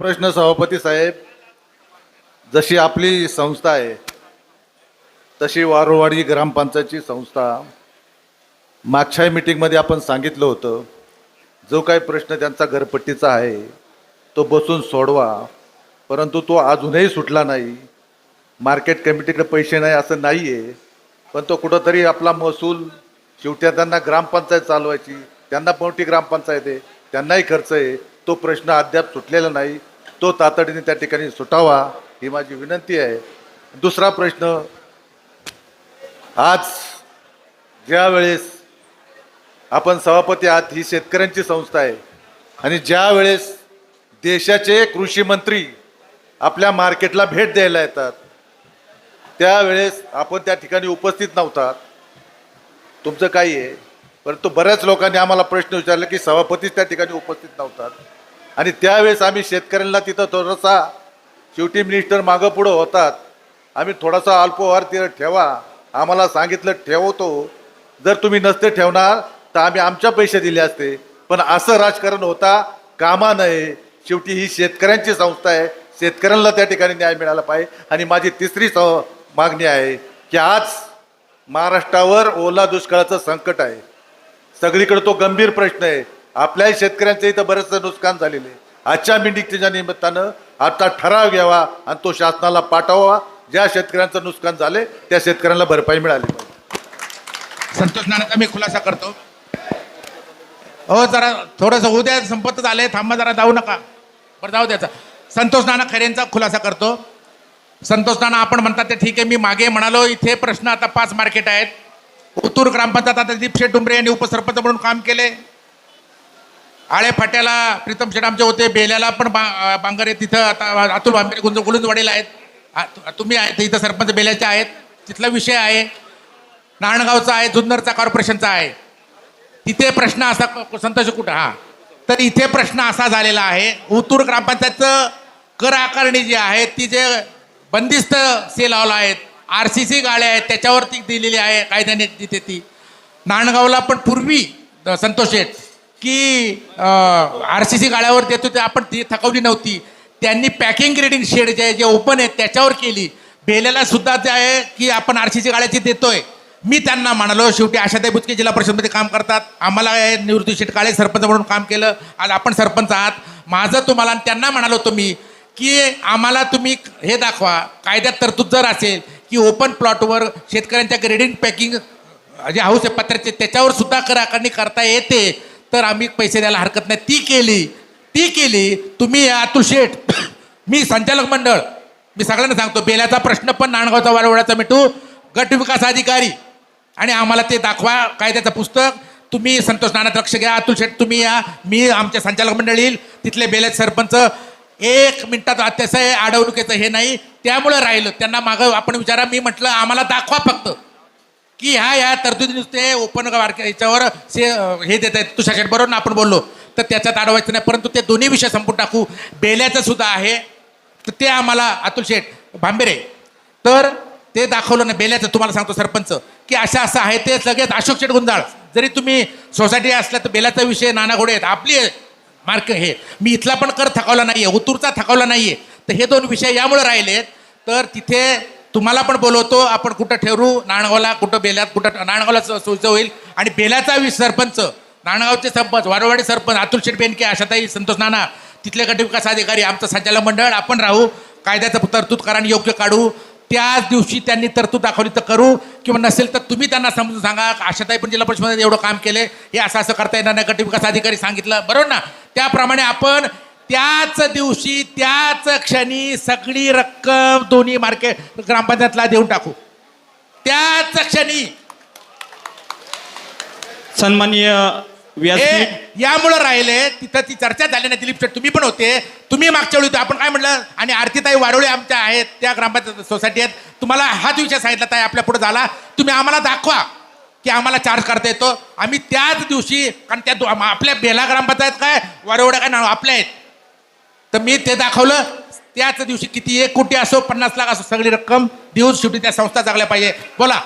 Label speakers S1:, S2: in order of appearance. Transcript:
S1: प्रश्न सभापती साहेब जशी आपली संस्था आहे तशी वारोवाडी ग्रामपंचायतची संस्था मागच्या मीटिंगमध्ये आपण सांगितलं होतं जो काही प्रश्न त्यांचा घरपट्टीचा आहे तो बसून सोडवा परंतु तो अजूनही सुटला नाही. मार्केट कमिटीकडे पैसे नाही असं नाही आहे पण तो कुठंतरी आपला महसूल शेवट्या त्यांना ग्रामपंचायत चालवायची त्यांना मोठी ग्रामपंचायत आहे त्यांनाही खर्च आहे तो प्रश्न अद्याप सुटलेला नाही. तो तातडीने त्या ठिकाणी सुटावा ही माझी विनंती आहे. दुसरा प्रश्न आज ज्यावेळेस आपण सभापती आहात ही शेतकऱ्यांची संस्था आहे आणि ज्यावेळेस देशाचे कृषी मंत्री आपल्या मार्केटला भेट द्यायला येतात त्यावेळेस आपण त्या ठिकाणी उपस्थित नव्हतात. तुमचं काही आहे परंतु बऱ्याच लोकांनी आम्हाला प्रश्न विचारला की सभापतीच त्या ठिकाणी उपस्थित नव्हतात. आणि त्यावेळेस आम्ही शेतकऱ्यांना तिथं थोडासा शेवटी मिनिस्टर मागं पुढं होतात. आम्ही थोडासा अल्पोहार तिथं ठेवा. आम्हाला सांगितलं ठेवतो. जर तुम्ही नसते ठेवणार तर आम्ही आमच्या पैसे दिले असते. पण असं राजकारण होता कामा नये. शेवटी ही शेतकऱ्यांची संस्था आहे. शेतकऱ्यांना त्या ठिकाणी न्याय मिळाला पाहिजे. आणि माझी तिसरी स- मागणी आहे की आज महाराष्ट्रावर ओला दुष्काळाचं संकट आहे. सगळीकडे तो गंभीर प्रश्न आहे. आपल्याही शेतकऱ्यांचं इथं बरंचसं नुकसान झालेलं आहे. आजच्या मिटिंगच्या निमित्तानं आता ठराव घ्यावा आणि तो शासनाला पाठवावा. ज्या शेतकऱ्यांचं नुकसान झाले त्या शेतकऱ्यांना भरपाई मिळाली
S2: संतोष नानाचा मी खुलासा करतो. हो जरा थोडंसं उद्या संपत आले थांबा जरा जाऊ नका. बरं जाऊ द्याचा संतोष नाना खरेंचा खुलासा करतो. संतोष नाना आपण म्हणतात ते ठीक आहे मी मागे म्हणालो इथे प्रश्न आता पाच मार्केट आहेत. उत्तूर ग्रामपंचायत आता दीपशे डुंबरे यांनी उपसरपंच म्हणून काम केले आळे फाट्याला प्रीतम शेठ आमचे होते बेल्याला पण बा बांगरे तिथं. आता अतुल भांबेरे गुंज गुलुंजवाडीला आहेत. तुम्ही आहेत इथं सरपंच बेल्याचे आहेत. तिथला विषय आहे. नारायणगावचा आहे जुन्नरचा कॉर्पोरेशनचा आहे. तिथे प्रश्न असा संतोष कुठं? हा. तर इथे प्रश्न असा झालेला आहे उतूर ग्रामपंचायतचं कर आकारणी जी आहे ती जे बंदिस्त सेल लावला आहेत आर सी सी गाड्या आहेत त्याच्यावरती दिलेली आहे कायद्याने तिथे ती. नांदगावला पण पूर्वी संतोष शेठ की आर सी सी गाड्यावर देतो ते आपण ती थकवली नव्हती. त्यांनी पॅकिंग ग्रेडिंग शेड जे जे ओपन आहे त्याच्यावर केली. बेल्याला सुद्धा ते आहे की आपण आर सी सी गाड्याची देतोय. मी त्यांना म्हणालो शेवटी आशाताई बुचके जिल्हा परिषदमध्ये काम करतात. आम्हाला हे निवृत्ती शेठ काळे सरपंच म्हणून काम केलं. आज आपण सरपंच आहात. माझं तुम्हाला आणि त्यांना म्हणालो तुम्ही की आम्हाला तुम्ही हे दाखवा. कायद्यात तरतूद जर असेल की ओपन प्लॉटवर शेतकऱ्यांच्या ग्रेडिंग पॅकिंग जे हाऊस आहे पत्र्याचे त्याच्यावर सुद्धा कर आकारणी करता येते. तर आम्ही पैसे द्यायला हरकत नाही. ती केली ती केली तुम्ही अतुल शेठ मी संचालक मंडळ मी सगळ्यांना सांगतो बेल्याचा प्रश्न पण नाणगावचा वारवड्याचा मिटू गट विकास अधिकारी. आणि आम्हाला ते दाखवा कायद्याचं पुस्तक. तुम्ही संतोष नाना लक्ष घ्या अतुल शेठ तुम्ही या. मी आमच्या संचालक मंडळ येईल तिथले बेल्याचे सरपंच. एक मिनिटात अत्याशय अडवणुकीचं हे नाही त्यामुळं राहिलं. त्यांना मागं आपण विचारा मी म्हटलं आम्हाला दाखवा फक्त. की ह्या ह्या तरतुदी नुसते ओपन याच्यावर से हे देत आहेत. तुषार शेठ बरोबर ना? आपण बोललो. तर त्याच्यात अडवायचं नाही परंतु ते दोन्ही विषय संपून टाकू. बेल्याचं सुद्धा आहे. तर ते आम्हाला अतुल शेठ भांबेरे. तर ते दाखवलं ना बेल्याचं तुम्हाला सांगतो सरपंच की असं असं आहे ते लगेच अशोक शेठ गुंजाळ. जरी तुम्ही सोसायटी असल्या तर बेल्याचा विषय नाना घोडे आहेत. आपली मार्क हे. मी इथला पण कर थकवला नाहीये उतूरचा थकवला आहे तर हे दोन विषय यामुळे राहिलेत. तर तिथे तुम्हाला पण बोलवतो आपण कुठं ठेवू? नाणगावला कुठं बेल्यात कुठं नाणगावला सोयीचं होईल. आणि बेल्याचा सरपंच नाणगावचे सरपंच वारवाडी सरपंच अतुल शेठ बेनके आशाताई संतोष नाना तिथले गट विकास अधिकारी आमचं संचालक मंडळ आपण राहू कायद्याचं तरतूद करा आणि योग्य काढू. त्याच दिवशी त्यांनी तरतूद दाखवली तर करू. किंवा नसेल तर तुम्ही त्यांना समजून सांगा. आशाताई पण जिल्हा परिषदेमध्ये एवढं काम केले हे असं असं करता येणार नाही गट विकास अधिकारी सांगितलं. बरोबर ना? त्याप्रमाणे आपण त्याच दिवशी त्याच क्षणी सगळी रक्कम दोन्ही मार्केट ग्रामपंचायतला देऊन टाकू. त्याच क्षणी.
S3: सन्माननीय
S2: यामुळं राहिले तिथं ती चर्चा झाली नाही दिलीप शेठ तुम्ही पण होते. तुम्ही मागच्या वेळी होते. आपण काय म्हटलं आणि आरतीताई वारोळे आमच्या आहेत त्या ग्रामपंचायत सोसायटी आहेत. तुम्हाला हाच विषय सांगितला ताई आपल्या पुढे झाला. तुम्ही आम्हाला दाखवा की आम्हाला चार्ज करता येतो. आम्ही त्याच दिवशी कारण त्या आपल्या बेला ग्रामपंचायत काय वारोवड्या काय नाव आपल्या आहेत. तर मी ते दाखवलं. त्याच दिवशी किती एक कोटी असो पन्नास लाख असो सगळी रक्कम देऊन शेवटी त्या संस्था जगल्या पाहिजे. बोला.